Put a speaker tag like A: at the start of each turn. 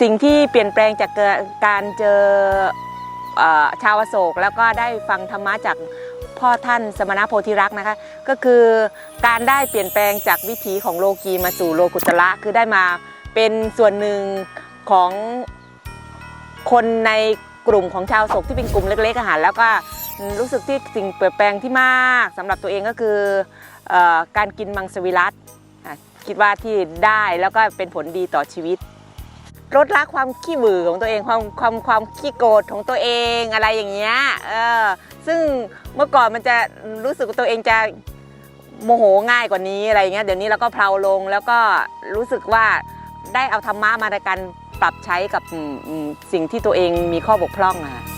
A: สิ่งที่เปลี่ยนแปลงจากการเจอชาวโศกแล้วก็ได้ฟังธรรมะจากพ่อท่านสมณโพธิรักษ์นะคะ ก็คือการได้เปลี่ยนแปลงจากวิถีของโลกีมาสู่โลกุตระคือได้มาเป็นส่วนหนึ่งของคนในกลุ่มของชาวโศกที่เป็นกลุ่มเล็กๆอาหารแล้วก็ รู้สึกที่สิ่งเปลี่ยนแปลงที่มากสำหรับตัวเองก็คืออการกินมังสวิรัตคิดว่าที่ได้แล้วก็เป็นผลดีต่อชีวิตลดละความขี้บือของตัวเองความความความขี้โกรธของตัวเองอะไรอย่างเงี้ยเออซึ่งเมื่อก่อนมันจะรู้สึกตัวเองจะโมโหง่ายกว่านี้อะไรเงี้ยเดี๋ยวนี้เราก็เพลาลงแล้วก็รู้สึกว่าได้เอาธรรมะมาในการปรับใช้กับสิ่งที่ตัวเองมีข้อบกพร่องอะ